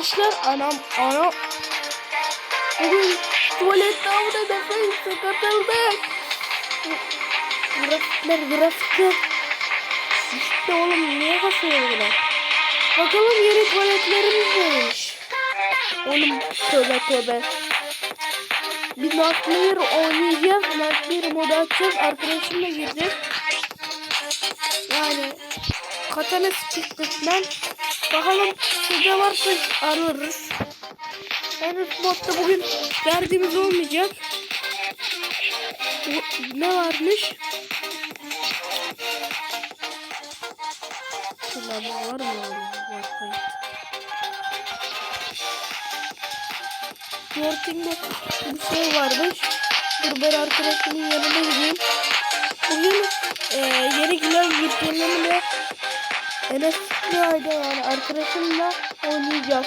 Arkadaşlar anam anam Bugün tuvalette avda nefes katıldık. Grafikler grafikler. İşte oğlum niye kasıyor buna? Bakalım yeni tuvaletlerimiz neymiş. Oğlum tövbe tövbe. Bir Nightmare oynayacağız. Nightmare modu açacağız. Arkadaşımla gireceğiz. Yani katana çıktıktan bakalım sizde varsa ararız. Yani modda bugün derdimiz olmayacak. Ne varmış? Şurada var mı? Var kayıt. Yorting'de bir şey varmış. Dur ben arkadaşımın yanına gideyim. Bugün e, yeni gülen yüklememle Enes ayda yani arkadaşımla oynayacağız.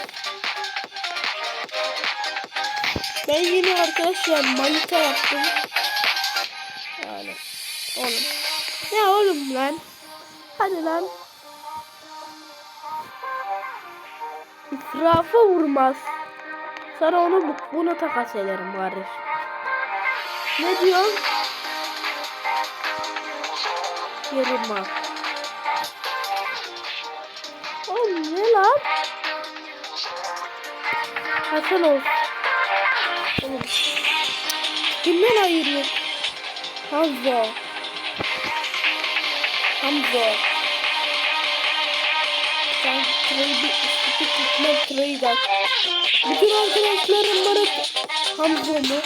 Ben yeni arkadaşlar manita yaptım. Yani oğlum. Ya oğlum lan. Hadi lan. İsrafa vurmaz. Sana onu bu- bunu takas ederim kardeş. Ne diyorsun? Yarıma. Oğlum lan? Hasan. Oğlum. Kimden ayırıyor? Hamza. Hamza. Sen trade istik gitme trade at. Bütün arkadaşlarım bana Hamza mı?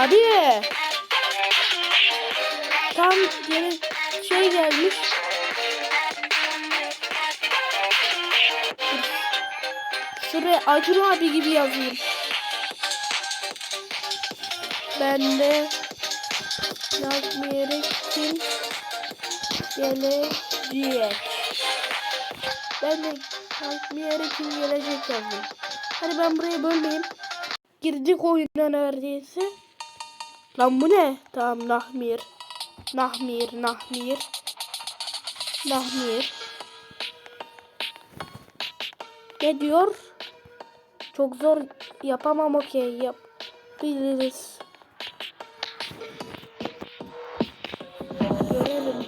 Abi. Tam yeni şey gelmiş. Şuraya Acun abi gibi yazayım. Ben de yazmayarak kim gelecek. Ben de yazmayarak kim gelecek yazdım. Hadi ben buraya bölmeyeyim. Girdik oyuna neredeyse. Lan bu ne? Tamam Nahmir. Nahmir, Nahmir. Nahmir. Ne diyor? Çok zor yapamam okey yap. Biliriz. Görelim.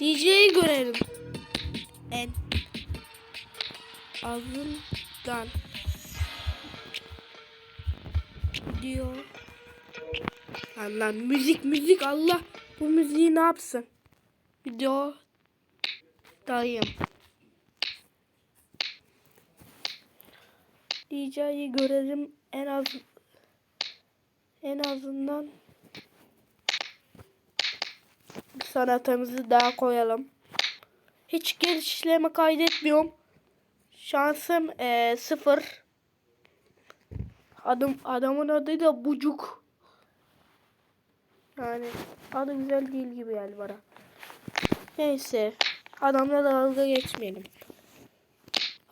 DJ'yi görelim. En azından diyor. Allah müzik müzik Allah bu müziği ne yapsın? Video dayım. DJ'yi görelim en az en azından sanatımızı daha koyalım. Hiç gelişleme kaydetmiyorum. Şansım eee, sıfır. Adım adamın adı da Bucuk. Yani adı güzel değil gibi geldi bana. Neyse. Adamla dalga geçmeyelim.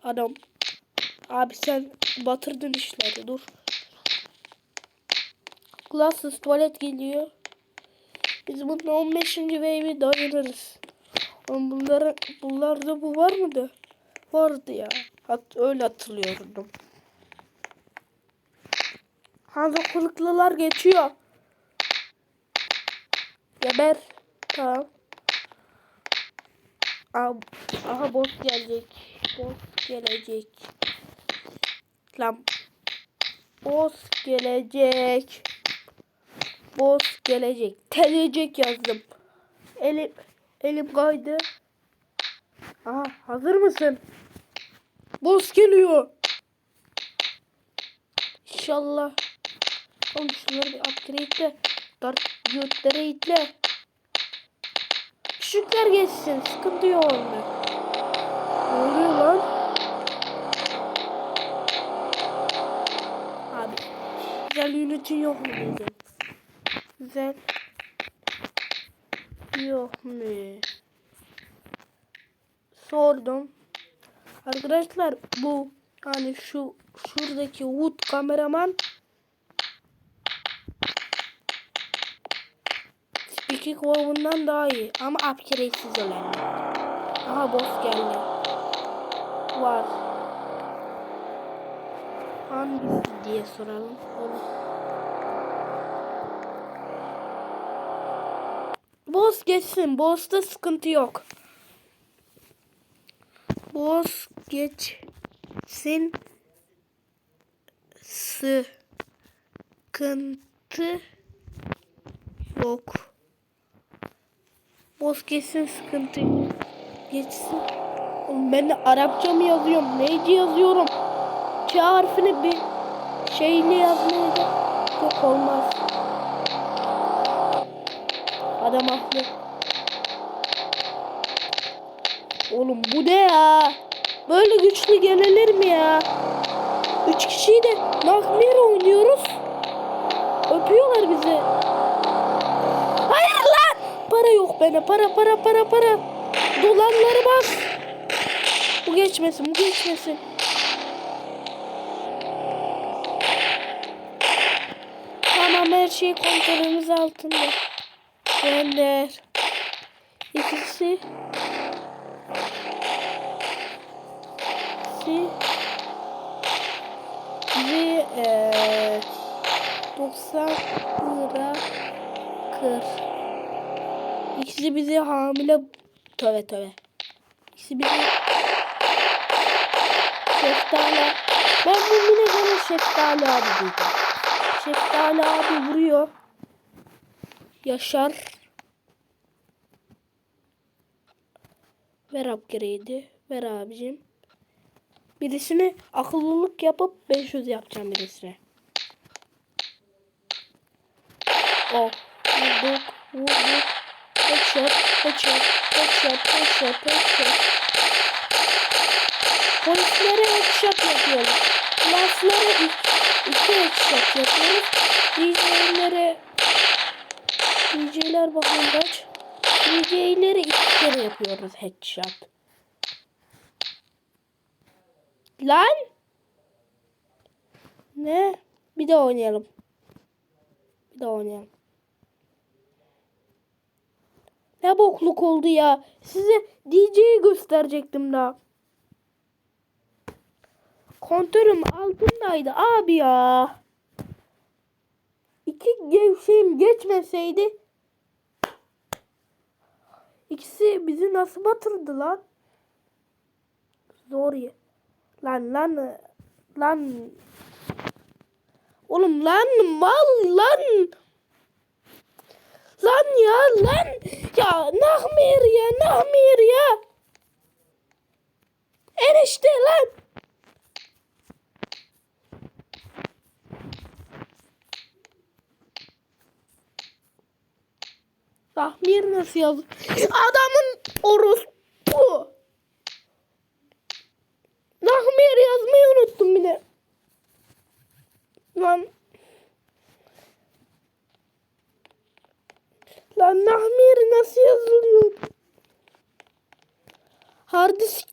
Adam. Abi sen batırdın işleri dur. Glasses tuvalet geliyor. Biz bununla 15. wave'i dayanırız. Oğlum bunlara, bunlarda bu var mıydı? Vardı ya. Hat, öyle hatırlıyordum. Hanzo kılıklılar geçiyor. Geber. Tamam. Aha, aha boss gelecek. Boss gelecek. Lan. Boss gelecek. Boss gelecek. Gelecek yazdım. Elim elim kaydı. Aha hazır mısın? Boss geliyor. İnşallah. Oğlum şunları bir upgrade'le. Dark götlere itle. Küçükler geçsin. Sıkıntı yok onda. Ne oluyor lan? Abi. Güzel yönetim yok mu dedim. Güzel. Yok mu? sordum. Arkadaşlar bu hani şu şuradaki Wood kameraman Speaking Woman'dan daha iyi ama upgrade'siz olan. Aha boss geldi. Var. Hangisi diye soralım. Olur. Boss geçsin. Boss'ta sıkıntı yok. Boss geçsin. Sıkıntı yok. Boss geçsin sıkıntı geçsin. Ben de Arapça mı yazıyorum? Neyce yazıyorum? K harfini bir şeyle yazmaya da çok olmaz. Adam haklı. Oğlum bu ne ya? Böyle güçlü gelelir mi ya? Üç kişiyi de Nightmare oynuyoruz. Öpüyorlar bizi. Hayır lan! Para yok bana. Para para para para. Dolarları bas. Bu geçmesin bu geçmesin. Tamam her şey kontrolümüz altında. Gönder. İkisi. İkisi. Ve eee 90 lira kır. İkisi bizi hamile töve töve. İkisi bizi şeftali. Ben bu yine gene şeftali abi diyeceğim. Şeftali abi vuruyor. Yaşar. Ver upgrade'i. Ver abicim. Birisini akıllılık yapıp 500 yapacağım birisine. Oh. Vurduk. Vurduk. Headshot. Headshot. Headshot. Headshot. Headshot. Polislere headshot yapıyoruz. İki, iki headshot yapıyoruz. DJ'lere DJ'ler bakın kaç. DJ'leri iki kere yapıyoruz headshot. Lan! Ne? Bir daha oynayalım. Bir daha oynayalım. Ne bokluk oldu ya. Size DJ'yi gösterecektim daha. Kontörüm altındaydı abi ya. İki gevşeğim geçmeseydi ikisi bizi nasıl batırdı lan? Zor ya. Lan lan lan. Oğlum lan mal lan. Lan ya lan. Ya Nahmir ya Nahmir ya. Enişte lan. Nahmir nasıl yaz? Adamın orospu. Nahmir yazmayı unuttum bir de. Lan. Lan Nahmir nasıl yazılıyor? Hard disk.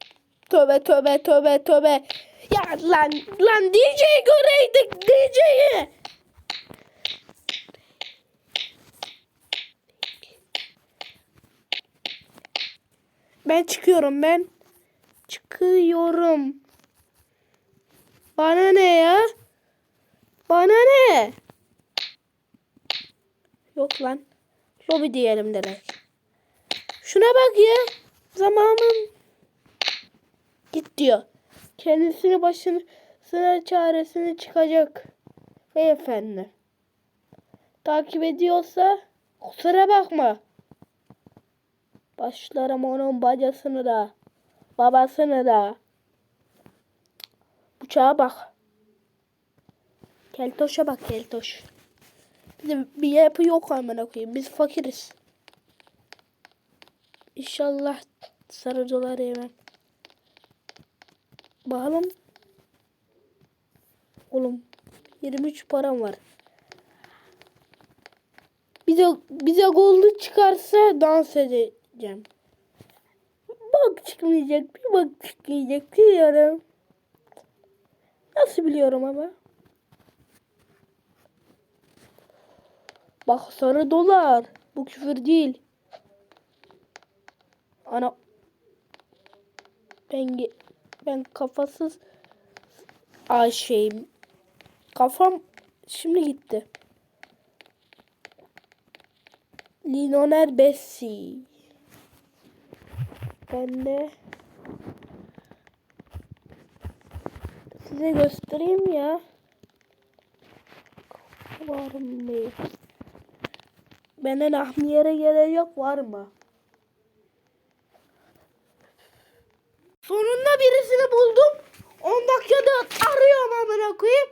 Töbe töbe töbe töbe. Ya lan lan DJ göreydik DJ'yi. Ben çıkıyorum ben. Çıkıyorum. Bana ne ya? Bana ne? Yok lan. Lobi diyelim direkt. Şuna bak ya. Zamanım git diyor. Kendisini başını sıra çaresini çıkacak. Beyefendi. Takip ediyorsa kusura bakma. Başlarım onun bacasını da. Babasını da. Bıçağa bak. Keltoş'a bak keltoş. Bir, bir yapı yok amına koyayım. Biz fakiriz. İnşallah sarı dolar yemem. Bakalım. Oğlum 23 param var. Bize bize goldu çıkarsa dans edeceğim. Çıkmayacak. Bir bak çıkmayacak biliyorum. Nasıl biliyorum ama? Bak sarı dolar. Bu küfür değil. Ana. Ben ben kafasız Ay şeyim. Kafam şimdi gitti. Lionel Messi. Ben de size göstereyim ya. Var mı? Benden ahmiyere gelecek var mı? Sonunda birisini buldum. 10 dakikada arıyorum amına koyayım.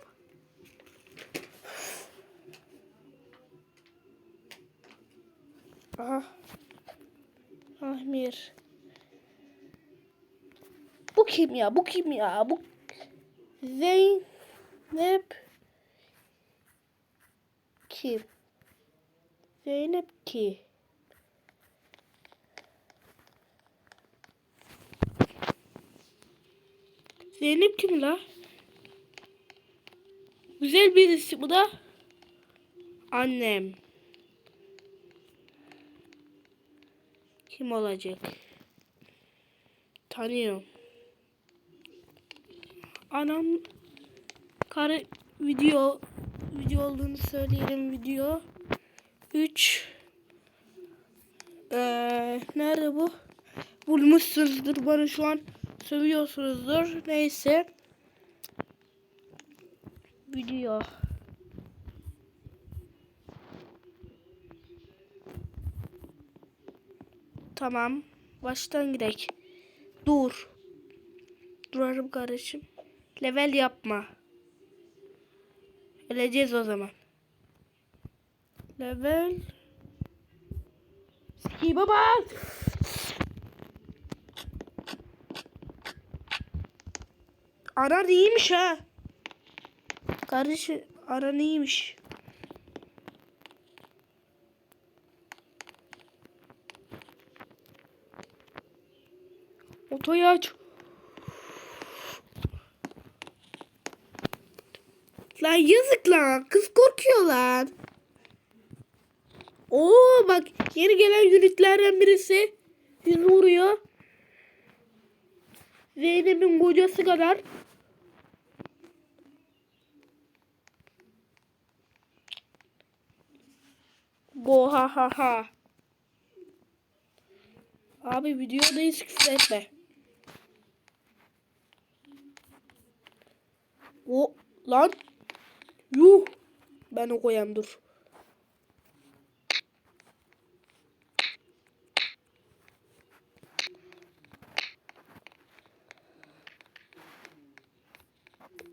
Aha. Ahmir. Kim ya? Bu kim ya? Bu Zeynep kim? Zeynep ki. Zeynep kim la? Güzel birisi bu da. Annem. Kim olacak? Tanıyorum. Anam karı video video olduğunu söyleyelim video. 3 ee, nerede bu? Bulmuşsunuzdur bana şu an sövüyorsunuzdur. Neyse. Video. Tamam. Baştan gidelim. Dur. Durarım kardeşim. Level yapma. Öleceğiz o zaman. Level. Ski baba. Aran iyiymiş ha. Kardeşim aran iyiymiş. Otoyu aç. Lan yazık lan. Kız korkuyor lan. Oo bak yeni gelen unitlerden birisi yüz vuruyor. Zeynep'in kocası kadar. Go ha ha ha. Abi videodayız küfür etme. O lan. Yuh. Ben o koyayım dur.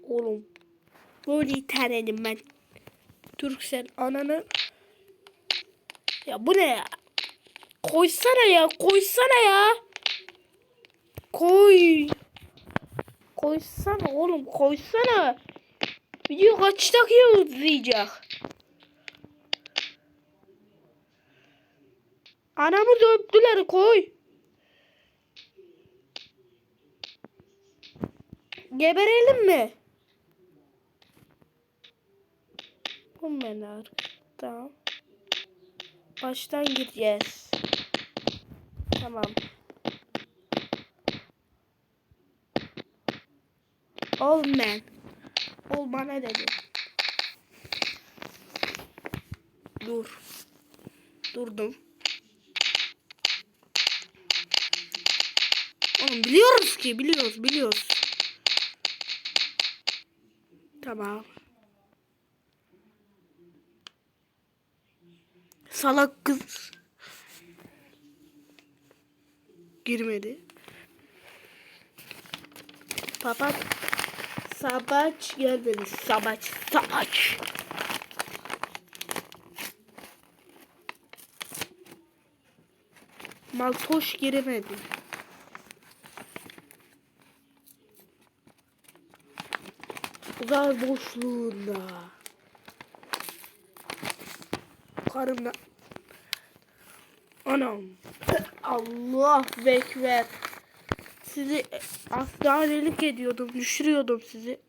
Oğlum. Böyle iterelim ben. Türksel ananı. Ya bu ne ya? Koysana ya. Koysana ya. Koy. Koysana oğlum. Koysana. Video kaç dakika uzayacak? Anamı döktüler koy. Geberelim mi? Bu menar. Tamam. Baştan gideceğiz. Tamam. Ol man. Ol bana dedi. Dur. Durdum. Oğlum biliyoruz ki biliyoruz biliyoruz. Tamam. Salak kız. Girmedi. Papat. Sabaç gelmedi. Sabaç. Sabaç. Maltoş giremedi. Uzay boşluğunda. Karımda. Anam. Allah bekler. Sizi hastanelik ediyordum. Düşürüyordum sizi.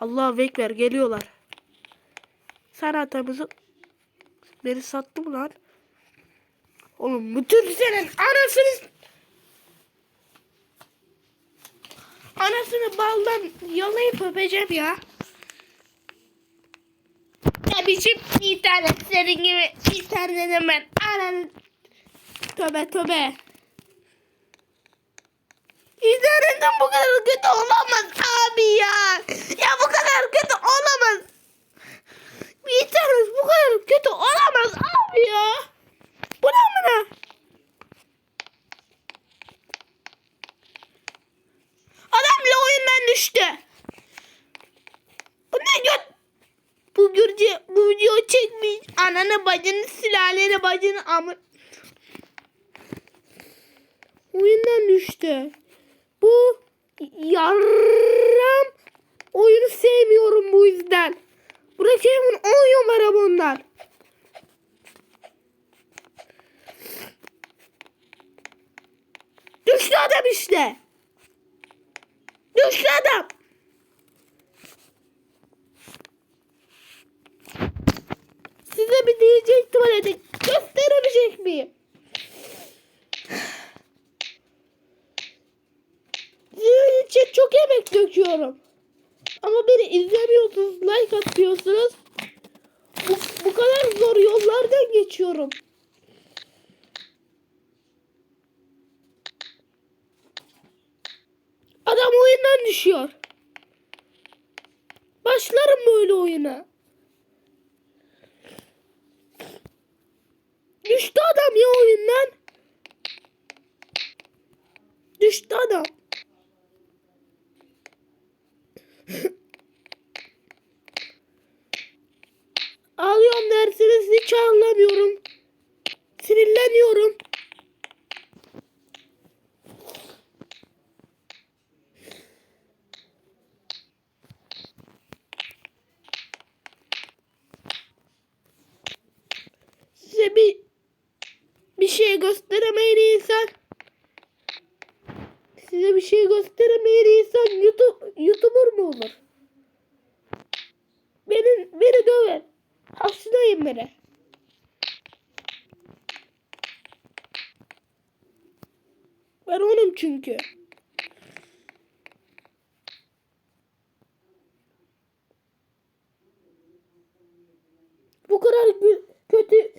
Allahu Ekber geliyorlar. Sen atamızı beni sattı mı lan? Oğlum bütün senin anasını anasını baldan yalayıp öpeceğim ya. Ne biçim internet senin gibi internetim ben. Ananı Tövbe tövbe. İnternetin bu kadar kötü olamaz abi ya. Ya bu kadar kötü olamaz. İnternet bu kadar kötü olamaz abi ya. Bu ne amına? Adam bile oyundan düştü. Bu ne göt? Bu Gürce bu video çekmiş. Ananı bacını sülaleni bacını amı. Oyundan düştü. Bu yarram oyunu sevmiyorum bu yüzden. Bırakayım 10 numara bunlar. Düştü işte. Düştü adam. Size bir diyecek tuvaleti gösterebilecek miyim? Sizin için çok emek döküyorum. Ama beni izlemiyorsunuz, like atıyorsunuz. Bu, bu kadar zor yollardan geçiyorum. Adam oyundan düşüyor. Başlarım böyle oyuna. Düştü adam ya oyundan. Düştü adam. Ağlıyorum dersiniz hiç ağlamıyorum. Sinirleniyorum. Size bir bir şey gösteremeyen insan size bir şey gösteremeyen insan YouTube YouTuber mu olur? Beni beni döver. Hastayım beni. Ben onum çünkü. Bu kadar kö- kötü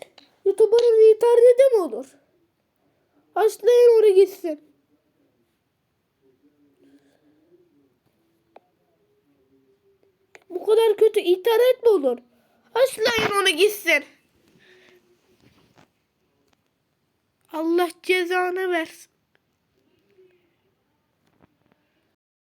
YouTuber'ın interneti mi olur? Haşlayın onu gitsin. Bu kadar kötü internet mi olur? Haşlayın onu gitsin. Allah cezanı versin.